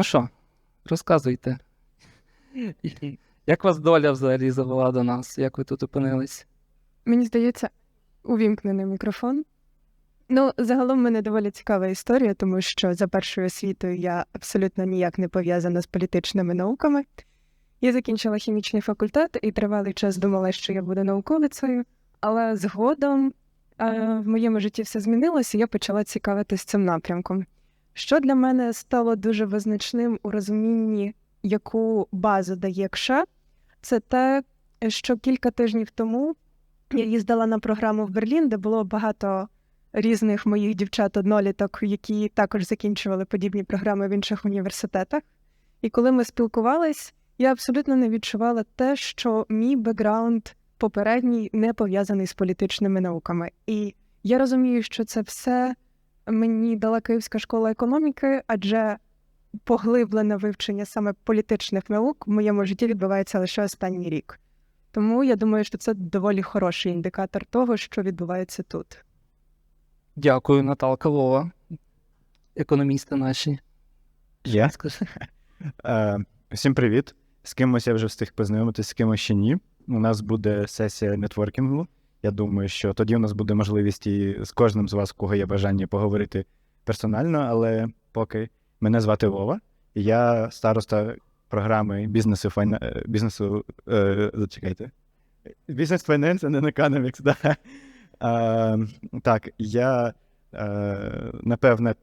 Ну що, розказуйте. Як вас доля взагалі завела до нас? Як ви тут опинились? Мені здається, увімкнений мікрофон. Ну, загалом в мене доволі цікава історія, тому що за першою освітою я абсолютно ніяк не пов'язана з політичними науками. Я закінчила хімічний факультет і тривалий час думала, що я буду науковицею, але згодом е, в моєму житті все змінилося, і я почала цікавитись цим напрямком. Що для мене стало дуже визначним у розумінні, яку базу дає КША, це те, що кілька тижнів тому я їздила на програму в Берлін, де було багато різних моїх дівчат-одноліток, які також закінчували подібні програми в інших університетах. І коли ми спілкувались, я абсолютно не відчувала те, що мій бекграунд попередній не пов'язаний з політичними науками. І я розумію, що це все мені дала Київська школа економіки, адже поглиблене вивчення саме політичних наук в моєму житті відбувається лише останній рік. Тому я думаю, що це доволі хороший індикатор того, що відбувається тут. Дякую, Наталка Вова. Економісти наші. Я? Скажи. Е, всім привіт. З кимось я вже встиг познайомитися, з кимось ще ні. У нас буде сесія нетворкінгу. Я думаю, що тоді у нас буде можливість і з кожним з вас, кого є бажання поговорити персонально, але поки мене звати Вова, і я староста програми бізнесу файна... е, бізнесу. Е, зачекайте. Бізнес Finance and Economics, да. Е, так, я, е, напевне,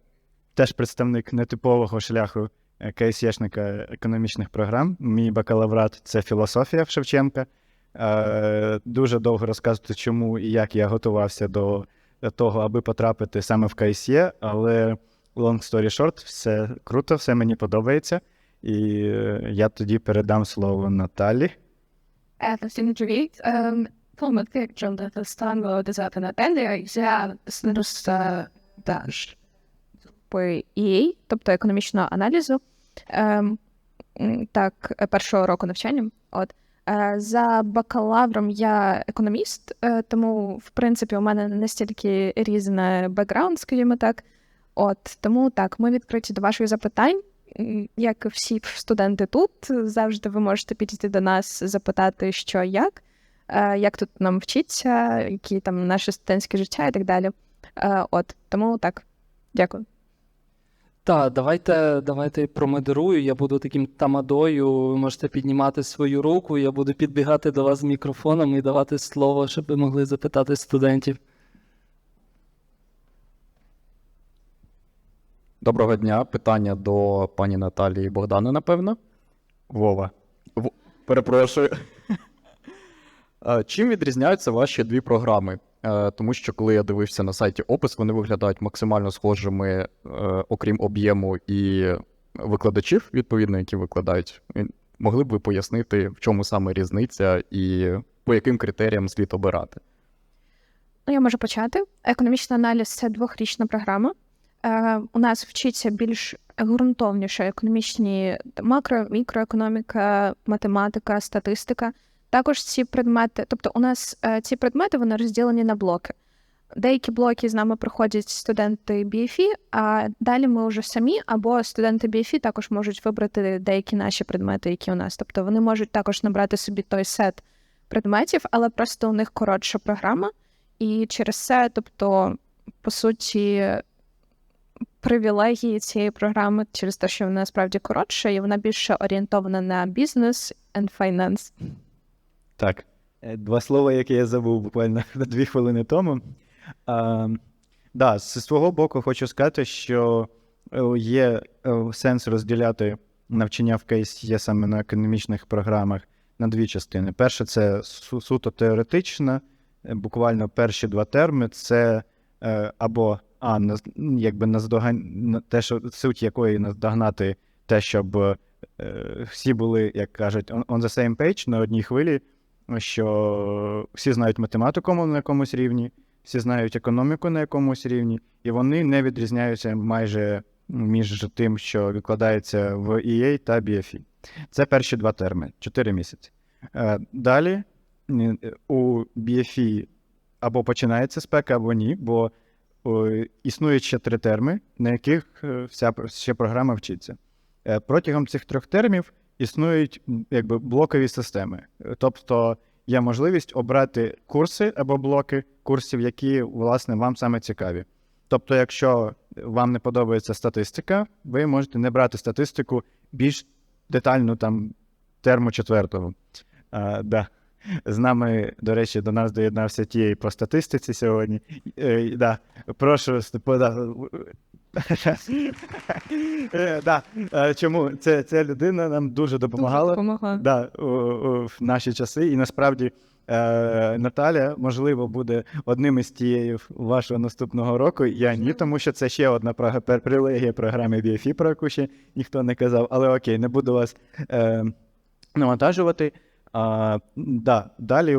теж представник нетипового шляху е, КСЄшника економічних програм. Мій бакалаврат це філософія в Шевченка. Е, Дуже довго розказувати, чому і як я готувався до того, аби потрапити саме в КСЄ, але long story short, все круто, все мені подобається. І е, я тоді передам слово Наталі. Привіт. Ем, по EA, тобто економічного аналізу, ем, так, е, першого року навчання. От. Е, За бакалавром я економіст, е, тому, в принципі, у мене настільки різний бекграунд, скажімо так. От, тому так, ми відкриті до ваших запитань. Як всі студенти тут, завжди ви можете підійти до нас, запитати, що як, е, як тут нам вчиться, які там наше студентське життя і так далі. От, тому так, дякую. Так, давайте, давайте промодерую. Я буду таким тамадою. Ви можете піднімати свою руку, я буду підбігати до вас з мікрофоном і давати слово, щоб ви могли запитати студентів. Доброго дня. Питання до пані Наталії Богдани, напевно. Вова. Перепрошую. Е, Чим відрізняються ваші дві програми? Е, Тому що коли я дивився на сайті опис, вони виглядають максимально схожими, е, окрім об'єму і викладачів, відповідно, які викладають. Могли б ви пояснити, в чому саме різниця і по яким критеріям слід обирати? Ну, я можу почати. Економічний аналіз це двохрічна програма. У нас вчиться більш ґрунтовніше економічні макро, мікроекономіка, математика, статистика. Також ці предмети, тобто у нас е, ці предмети вони розділені на блоки. Деякі блоки з нами проходять студенти BFE, а далі ми вже самі, або студенти BFE також можуть вибрати деякі наші предмети, які у нас. Тобто вони можуть також набрати собі той сет предметів, але просто у них коротша програма. І через це, тобто, по суті, привілегії цієї програми через те, що вона насправді коротша, і вона більше орієнтована на бізнес and finance. Так, е, два слова, які я забув буквально на дві хвилини тому. А, да, з свого боку хочу сказати, що е, є е, сенс розділяти навчання в кейс є саме на економічних програмах на дві частини. Перше, це су- суто теоретична, буквально перші два терми це або а, якби наздоган... на- те, що суть якої наздогнати те, щоб всі були, як кажуть, on the same page на одній хвилі, що всі знають математику на якомусь рівні, всі знають економіку на якомусь рівні, і вони не відрізняються майже між тим, що викладається в EA та BFE. Це перші два терми 4 місяці. Е, Далі у BFE або починається спека, або ні, бо о, існують ще три терми, на яких е, вся ще програма вчиться. Е, Протягом цих трьох термів існують якби блокові системи. Тобто є можливість обрати курси або блоки курсів, які власне вам саме цікаві. Тобто, якщо вам не подобається статистика, ви можете не брати статистику більш детальну там терму четвертого. А, да. З нами, до речі, до нас доєднався тієї по статистиці сьогодні. Е, да. Прошу, да. Е, да. Е, Чому? Це, ця людина нам дуже допомагала Допомогла. да, в наші часи. І насправді е, Наталя, можливо, буде одним із тієї вашого наступного року. Я ні, тому що це ще одна привілегія програми BFI, про яку ще ніхто не казав. Але окей, не буду вас е, навантажувати. А, да, далі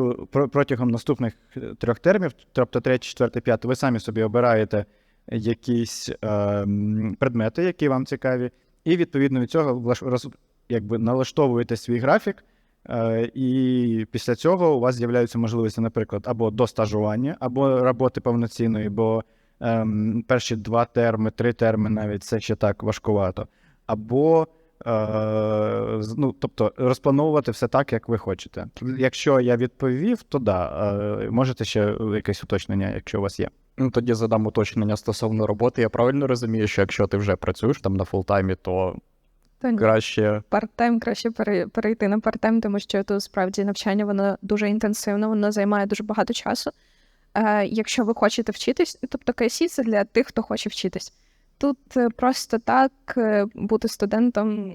протягом наступних трьох термів, тобто третій, четвертий, п'ятий, ви самі собі обираєте якісь е, предмети, які вам цікаві, і відповідно від цього якби налаштовуєте свій графік. Е, І після цього у вас з'являються можливості, наприклад, або до стажування, або роботи повноцінної, бо ем, перші два терми, три терми навіть це ще так важкувато. Або е, ну, тобто розплановувати все так, як ви хочете. Якщо я відповів, то да, е, можете ще якесь уточнення, якщо у вас є. Ну, тоді задам уточнення стосовно роботи. Я правильно розумію, що якщо ти вже працюєш там на фултаймі, то ні. краще Парт-тайм краще перейти на парт-тайм, тому що тут справді навчання воно дуже інтенсивне, воно займає дуже багато часу. Е, якщо ви хочете вчитись, тобто КСІ це для тих, хто хоче вчитись. Тут е, просто так е, бути студентом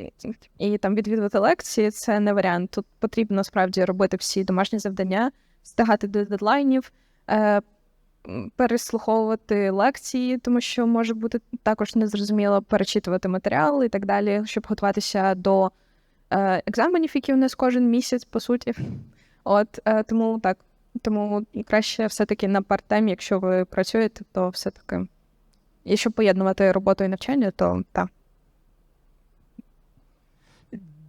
і там відвідувати лекції це не варіант. Тут потрібно справді робити всі домашні завдання, встигати до дедлайнів, е, переслуховувати лекції, тому що може бути також незрозуміло перечитувати матеріали і так далі, щоб готуватися до е, екзаменів, які у нас кожен місяць, по суті. От е, тому так. Тому краще все-таки на парт-тайм, якщо ви працюєте, то все-таки. І щоб поєднувати роботу і навчання, то так.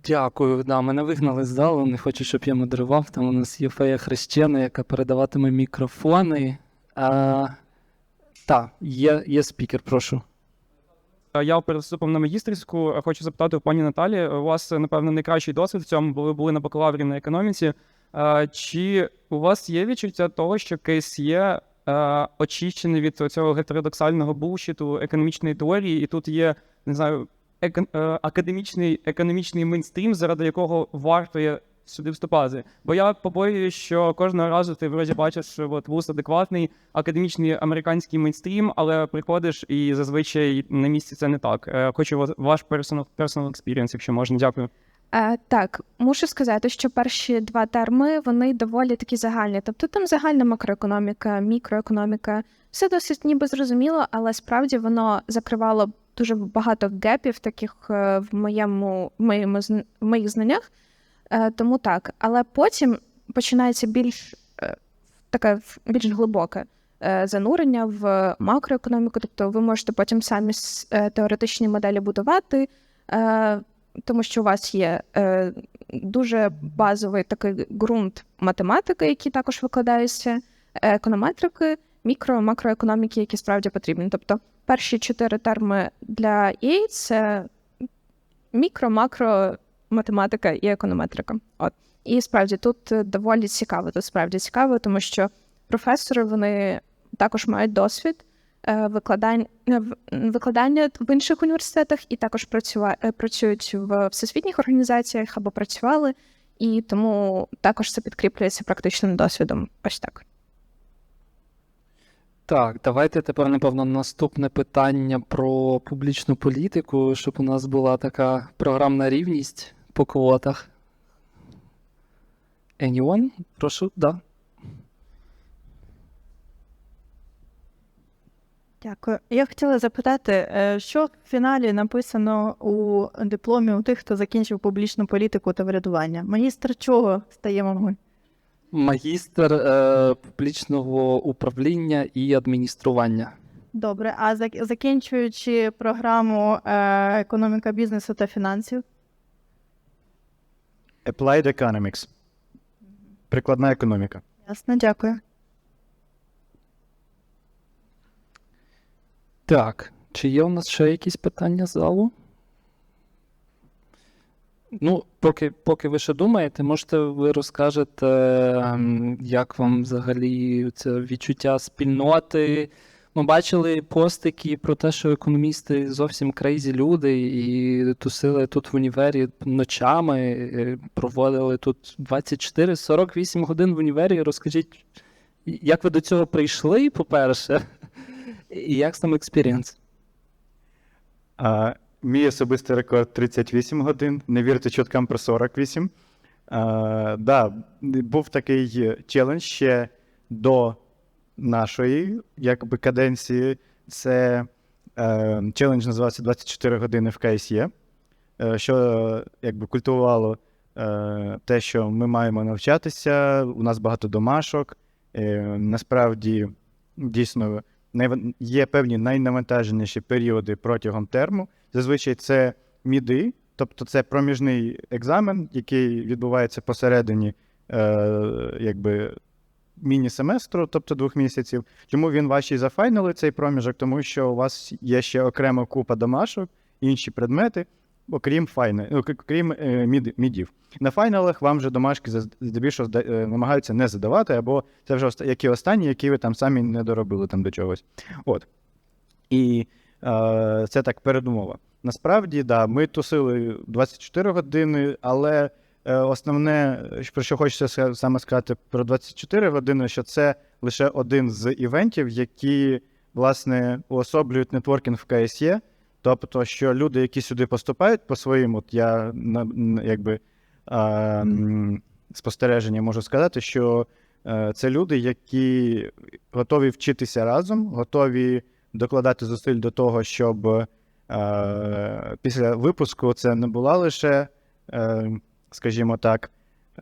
Дякую. Да, мене вигнали з залу, не хочу, щоб я модерував. Там у нас є фея хрещена, яка передаватиме мікрофони. А, та, є, є спікер, прошу. Е, Я перед вступом на магістерську е, хочу запитати у пані Наталі. У вас, е, напевно, найкращий досвід в цьому, бо ви були на бакалаврі на економіці. Чи у вас є відчуття того, що КСЄ е, очищений від цього гетеродоксального булшіту економічної теорії, і тут є, не знаю, еко- е, академічний, економічний мейнстрім, заради якого варто є сюди вступати. Бо я побоююсь, що кожного разу ти вроді бачиш, от вуз адекватний, академічний американський мейнстрім, але приходиш і зазвичай на місці це не так. Е, Хочу ва- ваш personal, personal experience, якщо можна. Дякую. Е, так, мушу сказати, що перші два терми вони доволі такі загальні. Тобто там загальна макроекономіка, мікроекономіка, все досить ніби зрозуміло, але справді воно закривало дуже багато гепів таких е, в моєму в моєму в моїх знаннях. Е, тому так. Але потім починається більш е, таке більш глибоке е, занурення в макроекономіку. Тобто ви можете потім самі теоретичні моделі будувати. Тому що у вас є дуже базовий такий ґрунт математики, який також викладається, економетрики, мікро, макроекономіки, які справді потрібні. Тобто перші чотири терми для EA – це мікро, макро, математика і економетрика. От. І справді тут е, доволі цікаво. Тут справді цікаво, тому що професори вони також мають досвід е, викладань, е, викладання в інших університетах і також працюють в всесвітніх організаціях або працювали, і тому також це підкріплюється практичним досвідом. Ось так. Так, давайте тепер, напевно, наступне питання про публічну політику, щоб у нас була така програмна рівність по квотах. Anyone? Прошу, да. Дякую. Я хотіла запитати, е, що в фіналі написано у дипломі у тих, хто закінчив публічну політику та врядування? Магістр чого стаємо ми? Магістр е, публічного управління і адміністрування. Добре, а закінчуючи програму е, економіка бізнесу та фінансів? Applied Economics. Прикладна економіка. Ясно, дякую. Так, чи є у нас ще якісь питання з залу? Ну, поки, поки ви ще думаєте, можете ви розкажете, ем, як вам взагалі це відчуття спільноти. Ми бачили постики про те, що економісти зовсім крейзі люди і тусили тут в універі ночами, е, проводили тут 24-48 годин в універі. Розкажіть, як ви до цього прийшли, по-перше, і як сам експірієнс? Мій особистий рекорд 38 годин. Не вірте чуткам про 48. А, да, був такий челендж ще до нашої якби, каденції. Це е, челендж називався 24 години в КСЄ, е, що якби, культивувало е, те, що ми маємо навчатися. У нас багато домашок. Е, насправді, дійсно, є певні найнавантаженіші періоди протягом терму. Зазвичай це міди, тобто це проміжний екзамен, який відбувається посередині е, якби, міні-семестру, тобто двох місяців. Чому він важчий за файнали цей проміжок? Тому що у вас є ще окрема купа домашок, інші предмети, окрім файна, ну, к- крім е, мід, мідів. На файналах вам вже домашки здебільшого е, намагаються не задавати, або це вже які останні, які ви там самі не доробили там до чогось. От. І це так передумова. Насправді, да, ми тусили 24 години, але е, основне, про що хочеться саме сказати про 24 години, що це лише один з івентів, які, власне, уособлюють нетворкінг в КСЄ. Тобто, що люди, які сюди поступають по своїм, от я якби а, спостереження можу сказати, що е, це люди, які готові вчитися разом, готові докладати зусиль до того, щоб е, після випуску це не була лише, е, скажімо так,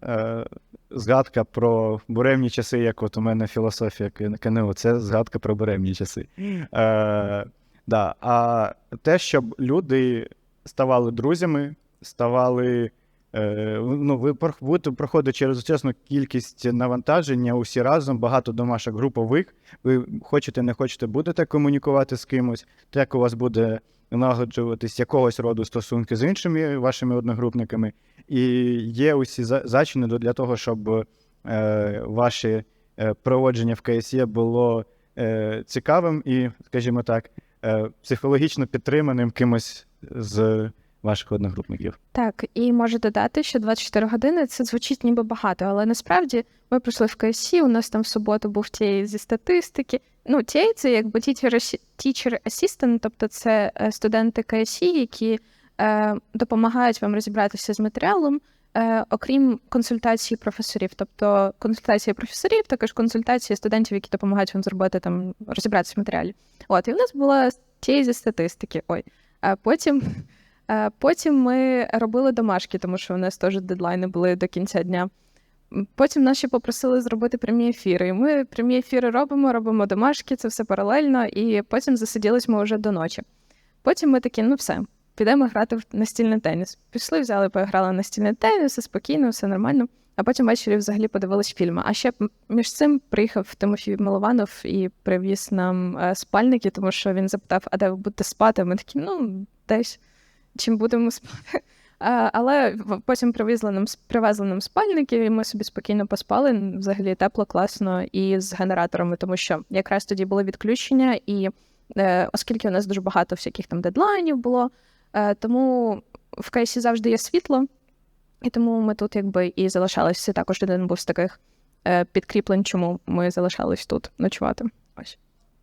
е, згадка про буремні часи, як от у мене філософія КНУ, це згадка про буремні часи. Е, да. А те, щоб люди ставали друзями, ставали. Е, Ну, ви будете проходити через чесну кількість навантаження усі разом, багато домашок групових. Ви хочете, не хочете, будете комунікувати з кимось, як у вас буде налагоджуватись якогось роду стосунки з іншими вашими одногрупниками. І є усі за- зачини для того, щоб е, ваше е, проводження в КСЄ було е, цікавим і, скажімо так, е, психологічно підтриманим кимось з ваших одногрупників. Так, і можу додати, що 24 години це звучить ніби багато, але насправді ми прийшли в КСІ, у нас там в суботу був тієї зі статистики. Ну, тієї це якби teacher assi- teacher assistant, тобто це е, студенти КСІ, які е, допомагають вам розібратися з матеріалом, е, окрім консультації професорів. Тобто консультації професорів, також консультації студентів, які допомагають вам зробити там розібратися в матеріалі. От, і в нас була тієї зі статистики. Ой. А потім Потім ми робили домашки, тому що у нас теж дедлайни були до кінця дня. Потім нас ще попросили зробити прямі ефіри. І ми прямі ефіри робимо, робимо домашки, це все паралельно, і потім засиділись ми вже до ночі. Потім ми такі, ну все, підемо грати в настільний теніс. Пішли, взяли, поіграли в настільний теніс, все спокійно, все нормально. А потім ввечері взагалі подивились фільми. А ще між цим приїхав Тимофій Милованов і привіз нам е, спальники, тому що він запитав, а де ви будете спати? Ми такі, ну, десь чим будемо спати. Але потім привезли нам, привезли нам спальники, і ми собі спокійно поспали. Взагалі тепло, класно і з генераторами, тому що якраз тоді були відключення, і е, оскільки у нас дуже багато всяких там дедлайнів було, е, тому в кейсі завжди є світло, і тому ми тут якби і залишалися. Також один був з таких е, підкріплень, чому ми залишались тут ночувати. Ось.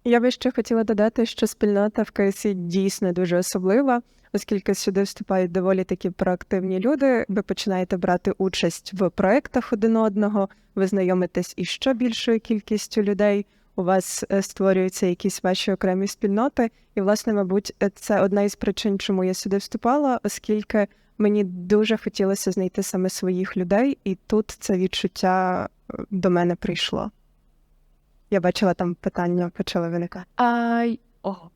Я би ще хотіла додати, що спільнота в КСІ дійсно дуже особлива, оскільки сюди вступають доволі такі проактивні люди. Ви починаєте брати участь в проєктах один одного, ви знайомитесь із ще більшою кількістю людей. У вас е, створюються якісь ваші окремі спільноти, і, власне, мабуть, це одна із причин, чому я сюди вступала, оскільки мені дуже хотілося знайти саме своїх людей, і тут це відчуття е, до мене прийшло. Я бачила там питання почали виникати. А, ого.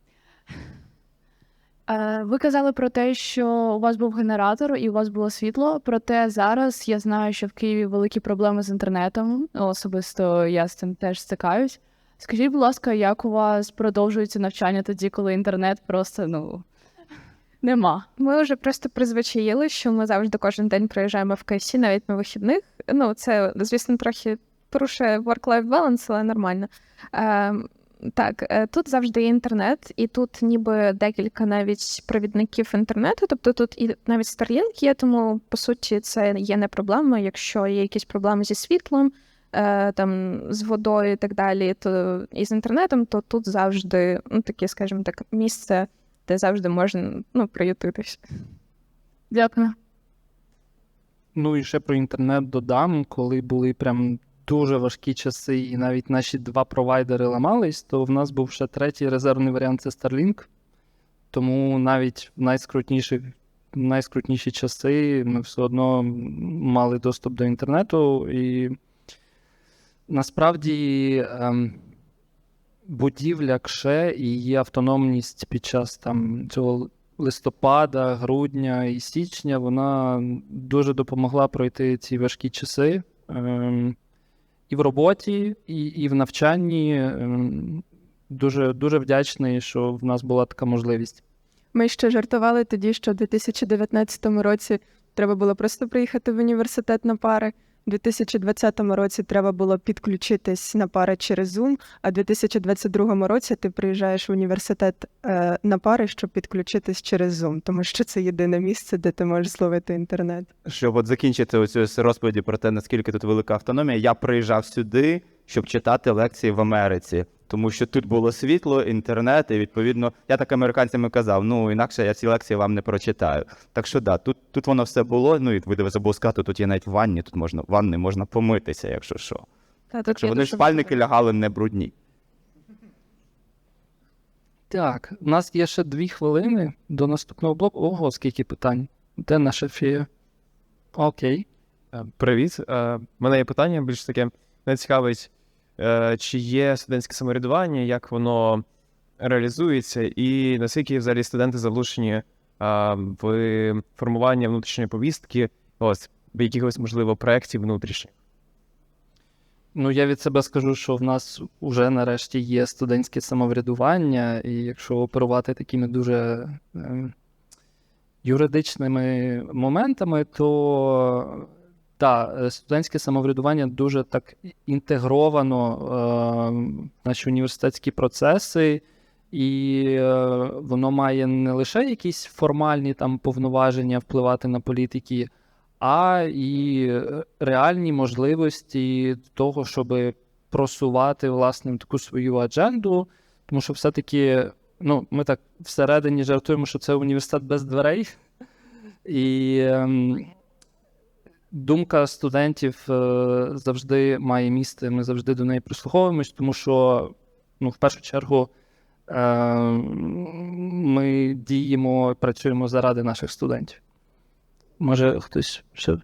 Е, Ви казали про те, що у вас був генератор і у вас було світло. Проте зараз я знаю, що в Києві великі проблеми з інтернетом. Особисто я з цим теж стикаюсь. Скажіть, будь ласка, як у вас продовжується навчання тоді, коли інтернет просто ну Нема. Ми вже просто призвичаїли, що ми завжди кожен день приїжджаємо в КСі, навіть на вихідних. Ну, це, звісно, трохи порушує work-life balance, але нормально. Е, так, е, тут завжди є інтернет, і тут ніби декілька навіть провідників інтернету. Тобто тут і навіть Starlink є, тому по суті це є не проблема. Якщо є якісь проблеми зі світлом, е, там з водою і так далі, то і з інтернетом, то тут завжди ну, таке, скажімо так, місце, де завжди можна ну, приютитись. Дякую. Ну і ще про інтернет додам, коли були прям дуже важкі часи, і навіть наші два провайдери ламались, то в нас був ще третій резервний варіант це Starlink. Тому навіть в найскрутніших, в найскрутніші часи ми все одно мали доступ до інтернету. І насправді ем, будівля КШЕ і її автономність під час там цього листопада, грудня і січня вона дуже допомогла пройти ці важкі часи. Ем, і в роботі, і, і в навчанні. Ем, дуже, дуже вдячний, що в нас була така можливість. Ми ще жартували тоді, що в 2019 році треба було просто приїхати в університет на пари. У 2020 році треба було підключитись на пари через Zoom, а в 2022 році ти приїжджаєш в університет е, на пари, щоб підключитись через Zoom, тому що це єдине місце, де ти можеш зловити інтернет. Щоб от закінчити оцю розповіді про те, наскільки тут велика автономія, я приїжджав сюди, щоб читати лекції в Америці. Тому що тут було світло, інтернет, і відповідно, я так американцям і казав, ну інакше я ці лекції вам не прочитаю. Так що да, тут, тут воно все було. Ну і ви забув сказати, тут є навіть ванні, тут можна в ванні можна помитися, якщо що. Та, Так що вони ж спальники лягали не брудні. Так, у нас є ще дві хвилини до наступного блоку. Ого, скільки питань. Де наша фія? Окей. Е, Привіт. Е, У мене є питання більш таке. Мене цікавить, е, чи є студентське самоврядування, як воно реалізується, і наскільки взагалі студенти залучені е, в формування внутрішньої повістки, ось, в якихось, можливо, проєктів внутрішніх. Ну, я від себе скажу, що в нас вже нарешті є студентське самоврядування, і якщо оперувати такими дуже е, юридичними моментами, то так, студентське самоврядування дуже так інтегровано е, в наші університетські процеси, і е, воно має не лише якісь формальні там повноваження впливати на політики, а і е, реальні можливості того, щоб просувати власне таку свою адженду. Тому що все-таки, ну, ми так всередині жартуємо, що це університет без дверей. І ем, думка студентів е, завжди має місце, ми завжди до неї прислуховуємось, тому що, ну, в першу чергу, е, ми діємо, працюємо заради наших студентів. Може, хтось ще.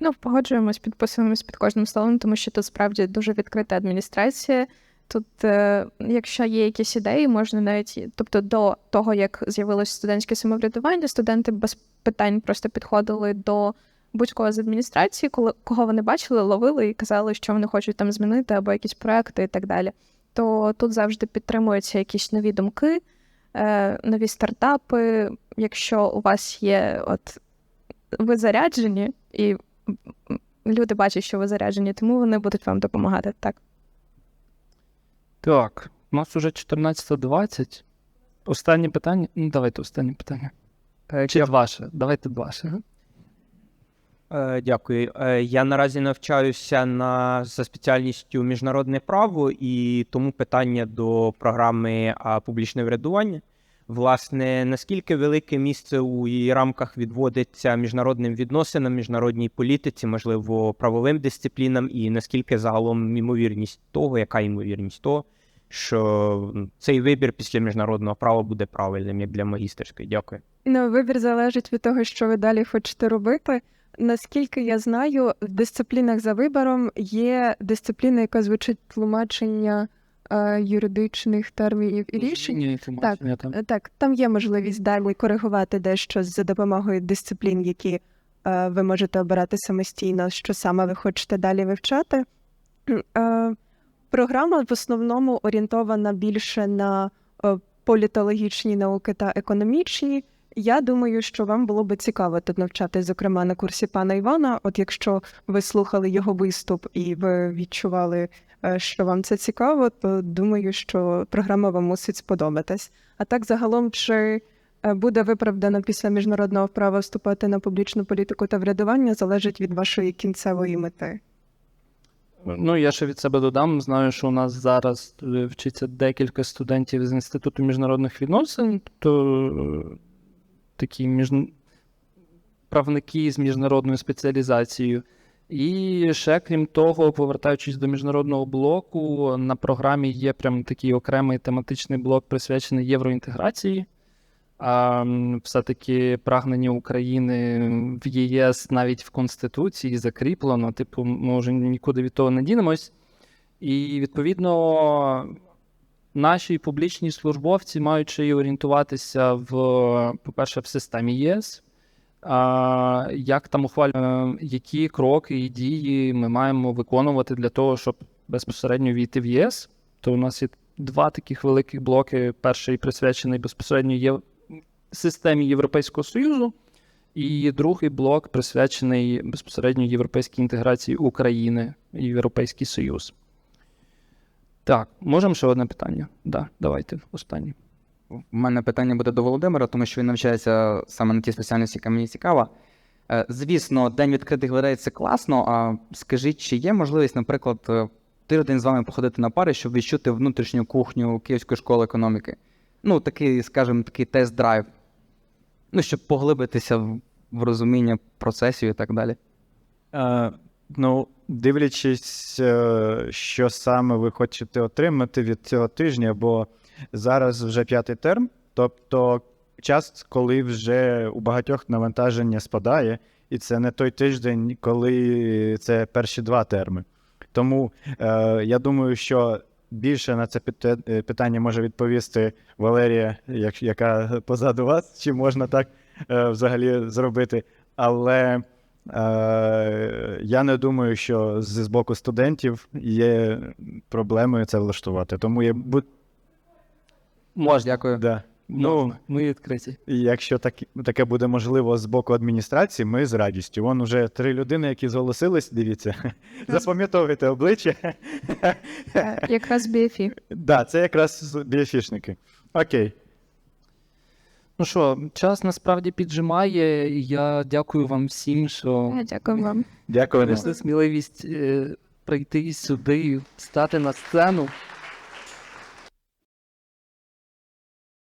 Ну, погоджуємось, підписуємось під кожним словом, тому що тут справді дуже відкрита адміністрація. Тут, е, якщо є якісь ідеї, можна навіть, тобто до того, як з'явилось студентське самоврядування, студенти без питань просто підходили до будь-кого з адміністрації, коли кого вони бачили, ловили і казали, що вони хочуть там змінити, або якісь проекти і так далі. То тут завжди підтримуються якісь нові думки, е, нові стартапи. Якщо у вас є, от ви заряджені, і люди бачать, що ви заряджені, тому вони будуть вам допомагати. Так. Так, у нас уже 14.20. Останнє питання. Ну, давайте останнє питання. Чи ваше? Давайте ваше. Е, Дякую. Е, Я наразі навчаюся на за спеціальністю міжнародне право, і тому питання до програми публічне врядування. Власне, наскільки велике місце у її рамках відводиться міжнародним відносинам, міжнародній політиці, можливо, правовим дисциплінам, і наскільки загалом ймовірність того, яка ймовірність того, що цей вибір після міжнародного права буде правильним, як для магістерської? Дякую. Ну, вибір залежить від того, що ви далі хочете робити. Наскільки я знаю, в дисциплінах за вибором є дисципліна, яка звучить тлумачення е, юридичних термінів і рішень. Тлумачення там. Так, там є можливість далі коригувати дещо за допомогою дисциплін, які е, ви можете обирати самостійно, що саме ви хочете далі вивчати. Е, програма в основному орієнтована більше на е, політологічні науки та економічні. Я думаю, що вам було би цікаво тут навчатись, зокрема на курсі пана Івана. От якщо ви слухали його виступ і ви відчували, е, що вам це цікаво, то думаю, що програма вам мусить сподобатись. А так, загалом, чи е, буде виправдано після міжнародного права вступати на публічну політику та врядування, залежить від вашої кінцевої мети. Ну, я ще від себе додам. Знаю, що у нас зараз е, вчиться декілька студентів з Інституту міжнародних відносин, то такі між... правники з міжнародною спеціалізацією. І ще, крім того, повертаючись до міжнародного блоку, на програмі є прям такий окремий тематичний блок, присвячений євроінтеграції. А все-таки прагнення України в ЄС навіть в Конституції закріплено. Типу, ми вже нікуди від того не дінемось. І відповідно наші публічні службовці мають ще орієнтуватися в, по-перше, в системі ЄС. Як там ухвалюємо, які кроки і дії ми маємо виконувати для того, щоб безпосередньо війти в ЄС. То у нас є два таких великих блоки. Перший присвячений безпосередньо є системі Європейського Союзу, і другий блок присвячений безпосередньо європейській інтеграції України і Європейський Союз. Так, можемо ще одне питання? Да, давайте, останнє. У мене питання буде до Володимира, тому що він навчається саме на тій спеціальності, яка мені цікава. Е, Звісно, день відкритих дверей це класно. А скажіть, чи є можливість, наприклад, е, тиждень з вами походити на пари, щоб відчути внутрішню кухню Київської школи економіки? Ну, такий, скажімо, такий тест-драйв. Ну, щоб поглибитися в, в розуміння процесів і так далі. Е, ну, дивлячись, е, що саме ви хочете отримати від цього тижня, бо зараз вже п'ятий терм, тобто час, коли вже у багатьох навантаження спадає, і це не той тиждень, коли це перші два терми. Тому е, я думаю, що більше на це е, питання може відповісти Валерія, як- яка позаду вас, чи можна так е, взагалі зробити. Але я не думаю, що з з боку студентів є проблемою це влаштувати. Тому я буд... Можна. Дякую. да. Ну, ми відкриті. Якщо так, таке буде можливо з боку адміністрації, ми з радістю. Вон уже три людини, які зголосились, дивіться, запам'ятовуйте обличчя. Е, Якраз BFI. Да, це якраз біофішники. Окей. Ну що, час насправді піджимає. Я дякую вам всім, що Дякую вам. Дякую. знайшли сміливість е, прийти сюди, стати на сцену.